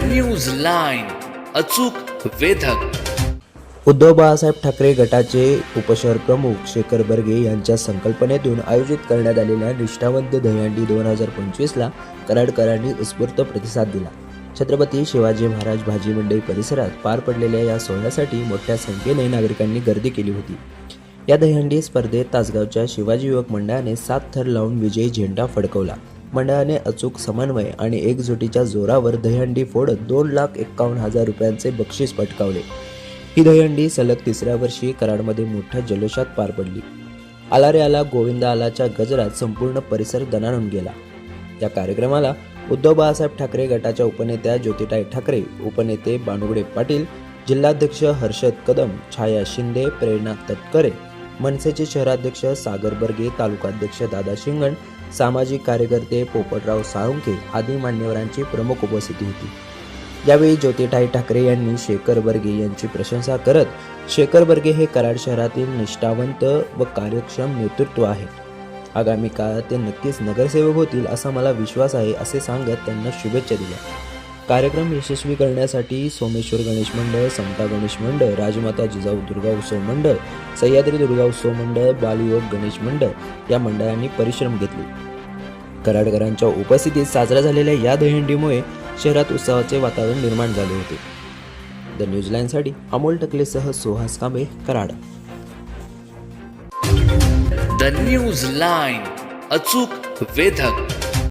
News line अचूक वेधक. उद्धव बाळासाहेब ठाकरे गटाचे उपशहर प्रमुख शेखर बर्गे यांच्या संकल्पनेतून आयोजित करण्यात आलेल्या निष्ठावंत दहीहंडी दोन हजार पंचवीसला कराडकरांनी उत्स्फूर्त प्रतिसाद दिला. छत्रपती शिवाजी महाराज भाजी मंडई परिसरात पार पडलेल्या या सोहळ्यासाठी मोठ्या संख्येने नागरिकांनी गर्दी केली होती. या दहीहंडी स्पर्धेत तासगावच्या शिवाजी युवक मंडळाने सात थर लावून विजयी झेंडा फडकवला. मंडळाने अचूक समन्वय आणि एकजुटीच्या जोरावर दहीहंडी फोडत दोन लाख एक्कावन्न हजार रुपयांचे बक्षीस पटकावले. ही दहीहंडी सलग तिसऱ्या वर्षी कराडमध्ये मोठ्या जल्लोषात पार पडली. आला रे आला गोविंदा आलाच्या गजरात संपूर्ण परिसर दणाणून गेला. या कार्यक्रमाला उद्धव बाळासाहेब ठाकरे गटाच्या उपनेत्या ज्योतिताई ठाकरे उपनेते बानुगडे पाटील जिल्हाध्यक्ष हर्षद कदम छाया शिंदे प्रेरणा तटकरे मनसेचे शहराध्यक्ष सागर बर्गे तालुकाध्यक्ष दादा शिंगण सामाजिक कार्यकर्ते पोपटराव साळुंके आदी मान्यवरांची प्रमुख उपस्थिती होती. यावेळी ज्योतिताई ठाकरे यांनी शेखर बर्गे यांची प्रशंसा करत शेखर बर्गे हे कराड शहरातील निष्ठावंत व कार्यक्षम नेतृत्व आहे. आगामी काळात ते नक्कीच नगरसेवक होतील असा मला विश्वास आहे असे सांगत त्यांना शुभेच्छा दिल्या. कार्यक्रम यशस्वी करण्यासाठी सोमेश्वर गणेश मंडळ समता गणेश मंडळ राजमाता जिजाऊ दुर्गा उत्सव मंडळ सह्याद्री दुर्गा उत्सव मंडळ बालयोग गणेश मंडळ या मंडळांनी परिश्रम घेतले. कराडकरांच्या उपस्थितीत साजरा झालेल्या या दहीहंडीमुळे शहरात उत्सवाचे वातावरण निर्माण झाले होते. द न्यूझीलँडसाठी Amol टकलेसह Suhas Kambe Karad. The news line अचूक वेधक.